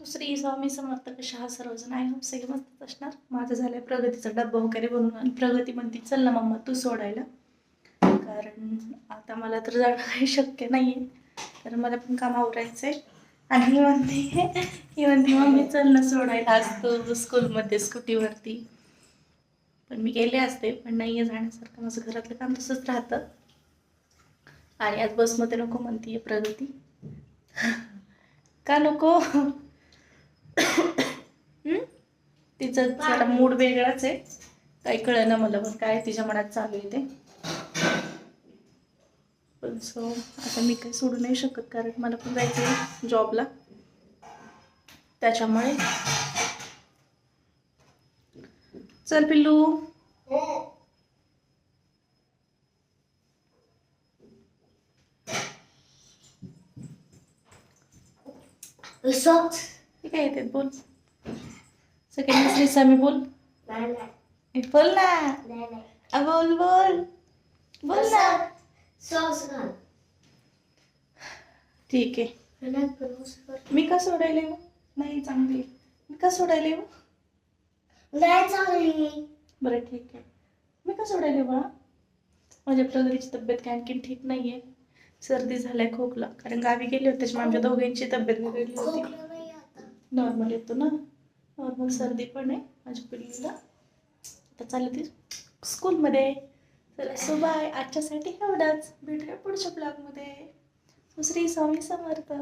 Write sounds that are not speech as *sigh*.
श्री स्वामी समर्थ कशा हा सर्वजण आहे? हो सगळे मस्तच असणार. माझं झालंय प्रगतीचा डब्बा वगैरे बनवून आणि प्रगती म्हणते चल ना मम्मा तू सोडायला. कारण आता मला तर जाणं *laughs* काही शक्य नाही आहे कारण मला पण काम आवरायचं आहे आणि ही म्हणते ही म्हणते मम्मी चल ना सोडायला. असतो स्कूलमध्ये स्कूटीवरती. पण मी गेले असते पण नाही आहे जाण्यासारखं. माझं घरातलं काम तसंच राहतं. आणि आज बसमध्ये नको म्हणते प्रगती. *laughs* का नको? तिचा जरा मूड वेगळाच आहे. काही कळना मला पण काय तिच्या मनात चालू आहे ते. पण सो आता मी काही सोडू नाही शकत कारण मला पण जायचं आहे जॉबला त्याच्यामुळे. चल पिल्लू. सॉक्स हे काय येते बोल. सेकंड रिसा मी बोल. बोल ना. बोल बोल. बोल ना. सॉस घाल ठीक आहे. मी का सोडायला येऊ हो? नाही चांगली. मी का सोडायला येऊ हो? नाही चांगली बरं ठीक आहे. मी का सोडायला हो, येऊ माझ्या प्रगतीची तब्येत काय आणखीन ठीक नाही आहे सर्दी झालाय खोकला. कारण गावी गेले होते त्याच्यामुळे आमच्या दोघांची तब्येत बिघडली होती. नॉर्मल येतो ना? नॉर्मल सर्दी पण आहे माझ्या पिल्लीला आता चालली ती स्कूलमध्ये तर सो बाय आजच्यासाठी एवढाच. भेटूया पुढच्या ब्लॉगमध्ये श्री स्वामी समर्थ